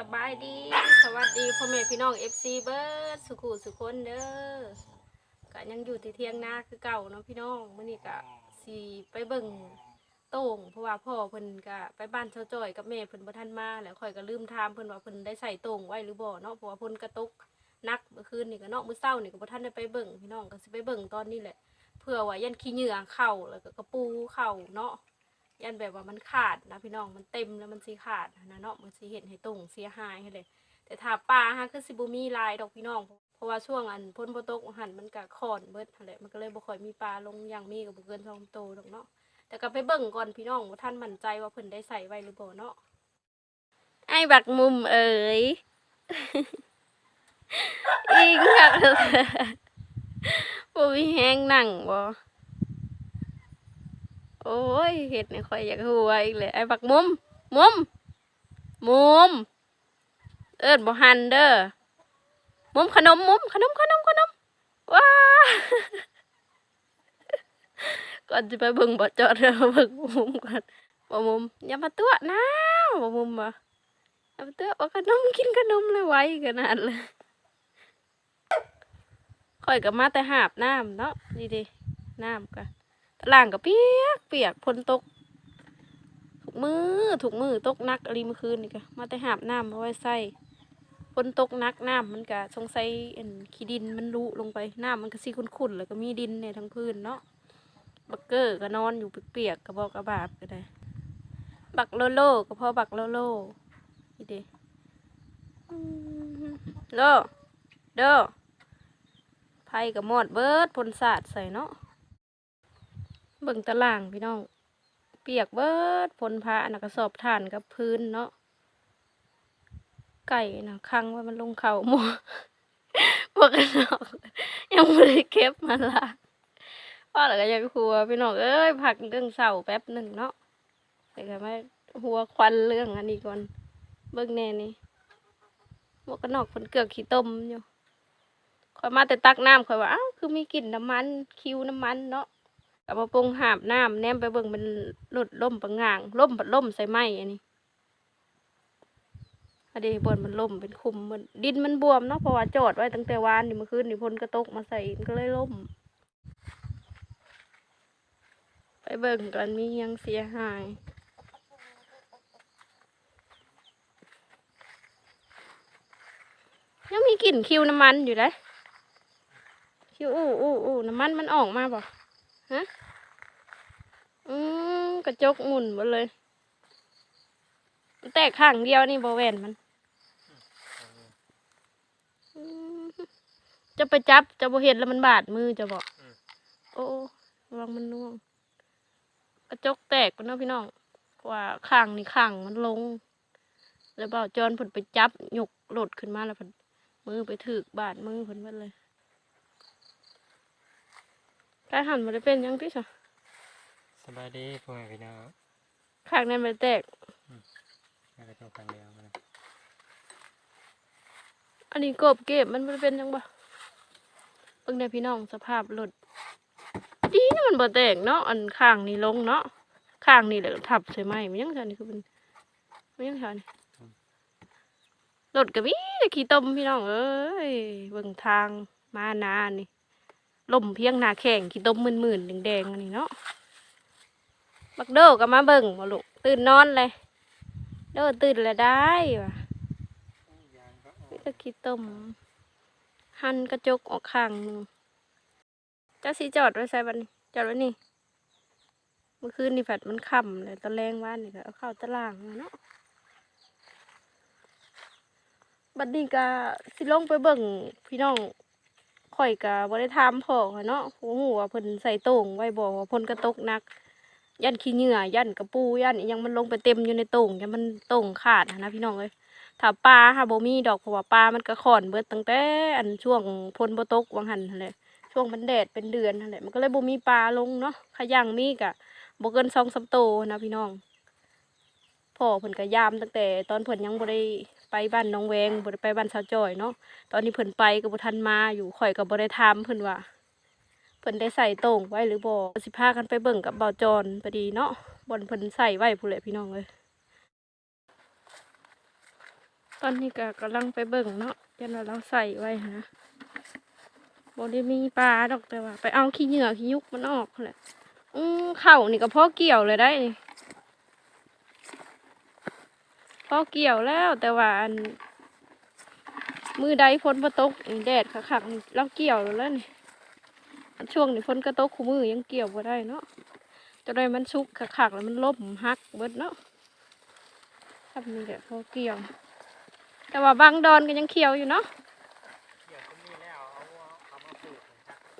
สบายดี สวัสดีพ่อแม่พี่น้อง FC เบิร์ดสุขุสุคนเด้อก็ยังอยู่ที่เทียงนาคือเก่าเนาะพี่น้องมื้อนี้ก็สิไปเบิ่งโต่งเพราะว่าพ่อเพิ่นก็ไปบ้านเชาจอยกับแม่เพิ่นบ่ทันมาแล้วข่อยก็ลืมถามเพิ่นว่าเพิ่นได้ใส่โต่งไว้หรือบ่เนาะเพราะว่าเพิ่นกระตุกนักเมื่อคืนนี่ก็เนาะมื้อเช้านี่ก็บ่ทันได้ไปเบิ่งพี่น้องก็สิไปเบิ่งตอนนี้แหละเพื่อว่ายันขี้เหงื่อเข้าแล้วก็กระปูเข้าเนาะ ยันแบบว่ามันขาดนะพี่น้องมันเต็มแล้วมันสีขาดนะเนาะมันสีเห็นให้ตรงเสียหายให้เลย แต่ถ้าปลาฮะคือสิบุมีลายดอกพี่น้อง เพราะว่าช่วงอันพ้นโปตกหันมันกะคอนเบิดนั่นแหละมันก็เลยบ่ค่อยมีปลาลงอย่างมีกับบ่เกินสองโตดอกเนาะแต่ก็ไปเบิ่งก่อนพี่น้องว่าท่านมั่นใจว่าเพิ่นได้ใส่ไว้หรือบ่เนาะไอ้บักมุมเอ๋ยอิงคักบ่มีแฮงนั่งบ่ โอ้ยเห็ดเนี่ยคอยอยากหัวอีกเลยไอ้บักมุม มุม มุม เอิดบ่หันเด้อ มุมขนม มุมขนมขนมขนม ว้าก่อนจะไปเบิ่งบ่จอดเด้อเบิ่งมุมก่อนบ่มุมอย่ามาตัวนะบ่มุมบ่อย่ามาตัวว่าขนมกินขนมเลยไว้ขนาดเลยข่อยก็มาแต่หาบน้ำเนาะนี่ดิน้ำก็ตารางก็เปียกเปียกฝนตกถูกมือถูกมือตกนักรเมื่อคืนนี่ก็มาแต่หาบน้ำเอาไว้ใส่ฝนตกนักน้ำมันก็สงสัยขี้ดินมันรุลงไปน้ำมันก็สีขุ่นๆแล้วก็มีดินเนี่ยทั้งพื้นเนาะบักเกอร์ก็นอนอยู่เปียกๆกระบอกกระบาบก็ได้บักโลโลก็พอบักโลโลนี่เด้โลเดอไผ่กับหมอดเบิร์ดพลศาสตร์ใส่เนาะ เบิ่งตารางพี่น้อง เปียกเบิดพลพระนะกระสอบถ่านกับพื้นเนาะไก่นะคังว่ามันลงเขาหมพวกกันนอกยังไม่ได้เก็บมาละว่าแล้วก็อยังครัวพี่น้องเอ้ยผักเรื่องเสาแป๊บหนึ่งเนาะแต่ก็ไม่หัวควันเรื่องอันนี้ก่อน เบิ่งแน่นี่หมวกกันนอกผลเกลือกขี้ต้มอยู่คอยมาแต่ตักน้ำคอยว่าอ้าวคือมีกลิ่นน้ำมัน คิวน้ำมันเนาะ กับมาปงหาบน้ำแนมไปเบิ่งเป็นหลุดล่มปังงางล่มปัดล่มใส่ไม้อันนี้อันนี้บนมันล่มเป็นคุมมันดินมันบวมเนาะเพราะว่าจอดไว้ตั้งแต่วานนี่เมื่อคืนนี่พลกระตกมาใส่มันก็เลยล่ม ไปเบิ่งกันมียังเสียหายยังมีกลิ่นคิวน้ำมันอยู่เลยคิวอู้อู้อู้น้ำมันมันออกมาบ่ ฮะ อืมกระจกหมุนหมดเลยมันแตกข้างเดียวนี่บแวนมันอืมจะไปจับจะบ่เห็นแล้วมันบาดมือจะบอกอืมโอ้ระวังมันน่วง กระจกแตกไปเนาะพี่น้องเพราะว่าข้างนี่ข้างมันลง แล้วเบาจอนผลไปจับหยกหลดขึ้นมาแล้วผลมือไปถือกบาดมือผลมันเลย กายหันมาได้เป็นหยังพี่สะสบายดีพ่อแม่พี่น้องข้างนั้นมันแตกแล้วก็ตัวกันเดียวมาเลยอันนี้กบเก็บมันบ่ได้เป็นหยังบ่เบิ่งได้พี่น้องสภาพรถดีนะมันบ่แตกเนาะอันข้างนี่ลงเนาะข้างนี่แหละทับใส่ไม้มันยังทันนี่คือมันมันยังทันรถก็มีแต่ขี้ตมพี่น้องเอ้ยเบิ่งทางมานานี่ ล่มเพียงหนาแข้งขี้ตมมื่นๆแดงๆอันนี้เนาะบักโดก็มาเบิ่งบ่ลูกตื่นนอนเลยโดตื่นแล้วได้ว่ะนี่ก็ขี้ต้มหั่นกระจกออกข้างนึงเจ้าสิจอดไว้ใส่บันจอดไว้นี่เมื่อคืนนี่ผัดมันค่ำเลยตอนแรงว่านนี่ก็เอาเข้าตารางเนาะบัดนี้ก็สิลงไปเบิ่งพี่น้อง ข่อยก็บ่ได้ถามพ่อค่ะเนาะโอ้โหว่าเพิ่นใส่โต่งไว้บ่ว่าเพิ่นกระตกหนัก ยันขี้เหงื่อยันกระปูยันอิหยังมันลงไปเต็มอยู่ในโต่งยันมันโต่งขาดนะพี่น้องเอ้ยถ้าปลาค่ะบ่มีดอกเพราะว่าปลามันก็ขอนเบิดตั้งแต่อันช่วงพ้นบ่ตกวังหันนั่นแหละช่วงมันแดดเป็นเดือนนั่นแหละมันก็เลยบ่มีปลาลงเนาะขะยังมีกะบ่เกิน2 3โตนะพี่น้องพ่อเพิ่นก็ยามตั้งแต่ตอนเพิ่นยังบ่ได้ ไปบ้านน้องแวงบ่ได้ไปบ้านสาวจอยเนาะตอนนี้เพิ่นไปก็บ่ทันมาอยู่ข่อยก็บ่ได้ถามเพิ่นว่าเพิ่นได้ใส่โต่งไว้หรือบ่สิพากันไปเบิ่งกับเบาจอนพอดีเนาะบ่นเพิ่นใส่ไว้พุ่นแหละพี่น้องเอ้ยตอนนี้ก็กำลังไปเบิ่งเนาะยันว่าเราใส่ไว้นะบ่ได้มีปลาดอกแต่ว่า ไปเอาขี้เหงื่อขี้ยุกมันออกแหละอือเข่านี่ก็พอเกี่ยวเลยได้นี่ พอเกี่ยวแล้วแต่ว่าอันมือใดฝนมาตกแดดขักๆนี่เราเกี่ยวแล้วนี่ช่วงนี้ฝนก็ตกคู่มือยังเกี่ยวบ่ได้เนาะจะได้มันชุกขักๆแล้วมันล่มหักเบิดเนาะทำนี่แหละพอเกี่ยว แต่ว่าบางดอนก็ยังเขียวอยู่เนาะ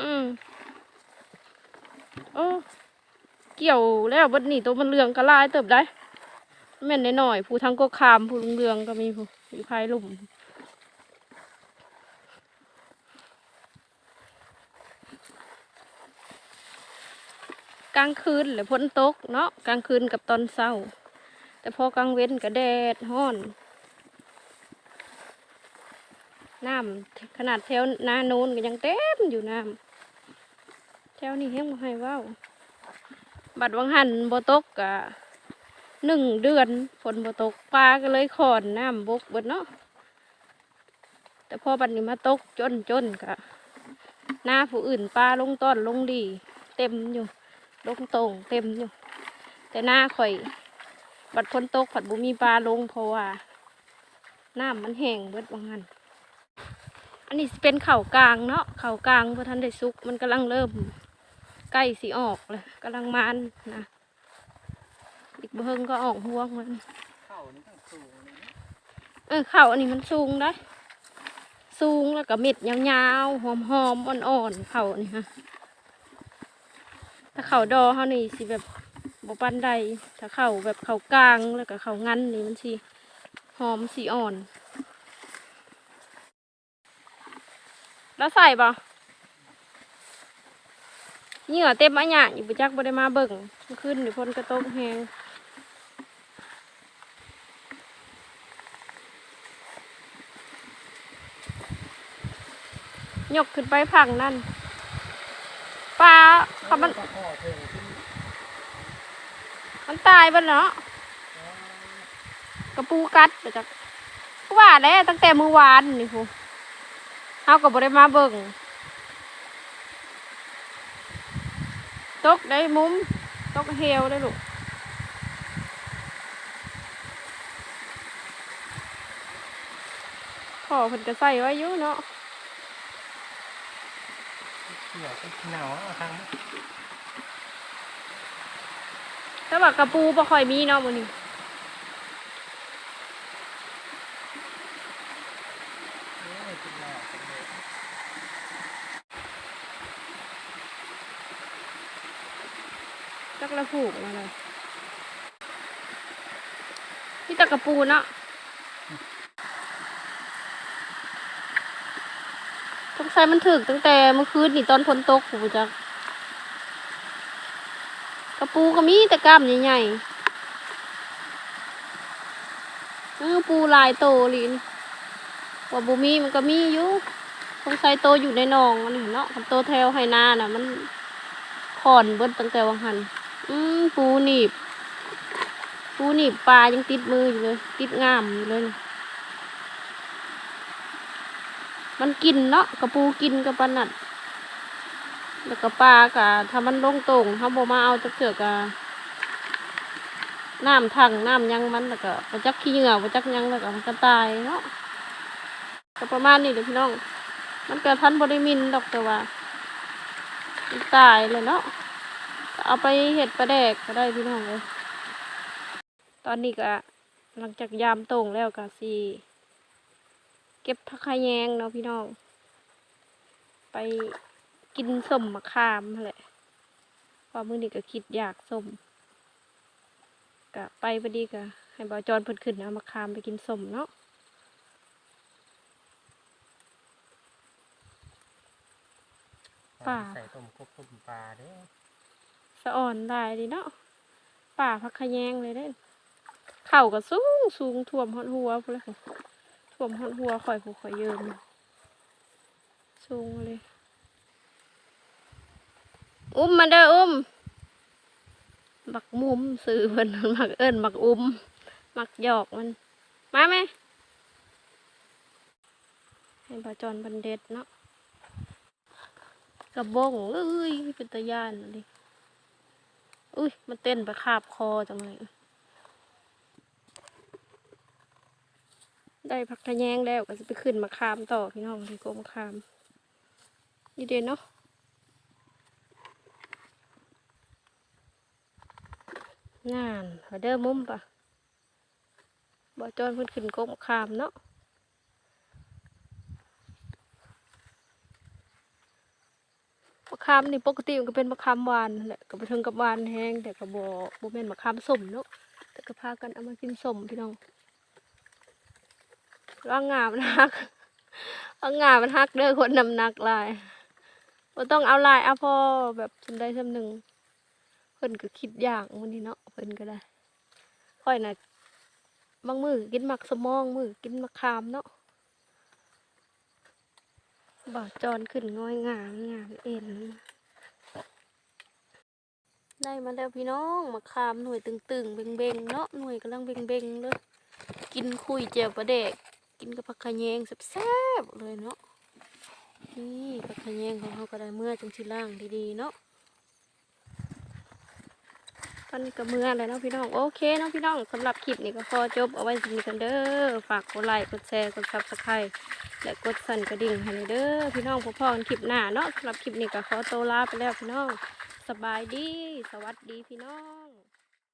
อืมโอ้เกี่ยวแล้วบัดนี้ตัวมันเหลืองก็ลายเติบได้ แม่นหน่อยผู้ทั้งก็คามผู้ลุงเรืองก็มีผู้อยู่ภายลุ่มกลางคืนหรือพ้นตกเนาะกลางคืนกับตอนเช้า แต่พอกลางเว้นก็แดดห้อนน้ำขนาดแถวนาโนนก็ยังเต็มอยู่น้ำแถวนี้เฮงบ่ให้ว้าบัดวังหันบ่ตกกะ หนึ่งเดือนฝนบ่ตกปลาก็เลยขอนน้ำบกเบิดเนาะแต่พอบัดนี้มาตกจนจนกะหน้าผู้อื่นปลาลงต้อนลงดี เต็มอยู่ลงตรงเต็มอยู่ แต่หน้าข่อย บัดฝนตกผัดบุมีปลาลงเพราะว่าน้ำมันแห้งเบิดวังหันอันนี้เป็นเข่ากลางเนาะเข่ากลางพอทันได้ซุกมันกำลังเริ่มใกล้สีออกเลยกำลังมันนะ อีกเบิ่งก็ออกห่วงมันเข้านี่ต้องสูงเลยนะเออเข่าอันนี้มันสูงได้สูงแล้วก็เม็ดยาวๆหอมๆอ่อนๆเข่านี่ฮะถ้าเข่าดอเขานี่สิแบบบปันใดถ้าเข่าแบบเข่ากลางแล้วก็เข่างันนี่มันสิหอมสีอ่อน แล้วใส่บ่เหงื่อเต็มอะหยะอยู่ประจักบ่ได้มาเบิ่งเมื่อคืนนี่พนกระตกแหง ยกขึ้นไปผังนั่นปลาเขามัน มันตายไปเนาะกระปูกัดปจักว่าแล้วตั้งแต่เมื้อวานนี่พูเฮาก็บ่ได้มาเบิ่งตกได้มุมตกเฮวได้ลูกพ่อเพิ่นก็ใส่ไว้อยู่เนาะ เกี่ยวก็หนาวเอาทางนี้แต่ว่ากระปูบ่ค่อยมีเนาะมื้อนี้จักละผูกมาเลยนี่ต่กระปูเนาะ สงสัยมันถึกตั้งแต่เมื่อคืนนี่ตอนฝนตกผูจักกระปูก็มีแต่กล้ามใหญ่ๆเออปูลายโตลินว่าบูมีมันก็มีอยู่สงสัยโตอยู่ในหนองมันนี่เนาะคันโตแถวไหนาน่ะ มันขอนเบิดตั้งแต่วังหัน อืมปูหนีบ ปูหนีบปลายังติดมืออยู่เลย ติดงามอยู่เลย มันกินเนาะกระปูกินกับปนัดแล้วก็ปลากะถ้ามันลงตรงเขาบมาเอาจะเสือกะน้ำถังน้ำยังมันแล้วก็ไปจักขี้เหงื่อไปจักยังแล้วก็มันก็ตายเนาะก็ประมาณนี้เดี๋ยวพี่น้อง มันเกิดพันบริมินดอกแต่ว่าตายเลยเนาะเอาไปเห็ดปลาแดกก็ได้พี่น้องเลยตอนนี้ก็หลังจากยามตรงแล้วก็สิ เก็บผักขะแยงเนาะพี่น้อง ไปกินส้มมะขามนั่นแหละเพอมื้อนี้ก็คิดอยากส้มก็ไปพอดีก็ให้บอจอนเพิ่นขึ้นเอามะขามไปกินส้มเนาะป่าใส่ต้มกบต้มปลาเด้อสะอ่อนได้ดีเนาะป่าพักขะแยงเลยเด้เข่าก็สูงสูงท่วมหอดหัวพู้นเลย ท่วมหอดหัวข่อยผู้ข่อยเยิมสูงเลย อุ้มมาเด้ออุ้มบักมุมซื้อเพิ่นมักเอิ้นบักอุ้มมักหยอกมัน มาไหมให้บาจอนบันเด็ดเนาะกระบงเอ้ยเป็นตะย่านดิอุ้ยมันเต้นไปคาบคอจังเลย ได้พักทะแยงแล้วก็จะไปขึ้นมาคามต่อพี่น้องที่โกมาคามนี่เด่นเนาะงานเอาเด้อมุมปะบอจอนเพิ่นขึ้นโกมาคามเนาะมะขามนี่ปกติมันก็เป็นมะขามหวานแหละก็ไปถึงกับหวานแห้งแต่ก็บ่บ่แม่นมะขามสมเนาะแต่ก็พากันเอามากินสมพี่น้อง ร่างงามันฮักร่างงามันฮักเด้อคนน้ำหนักลายบ่ต้องเอาลายเอาพอแบบสำใดสำหนึ่งเพิ่นก็คิดอย่างมื้อนี้เนาะเพิ่นก็ได้ค่อยน่ะบางมือกินมักสมองมือกินมะขามเนาะบ่าวจอนขึ้นง่อยงามงามเอ็นได้มาแล้วพี่น้องมาคามหน่วยตึงๆเบ่งๆเนาะหน่วยกำลังเบ่งๆเลยกินคุยเจียวปลาเด็ก กินกับผักขะแยงแซ่บๆเลยเนาะนี่ผักขะแยงของเขาก็ได้เมื่อจังสิล่างดีๆเนาะตอนนี้ก็เมื่อแล้วเนาะพี่น้องโอเคเนาะพี่น้องสำหรับคลิปนี้ก็ขอจบเอาไว้สินี้กันเด้อฝากกดไลค์กดแชร์กดซับสไครต์และกดสั่นกระดิ่งให้หน่อยเด้อพี่น้องพบพอกันคลิปหน้าเนาะสำหรับคลิปนี้ก็ขอตัวลาไปแล้วพี่น้องสบายดี สวัสดีพี่น้อง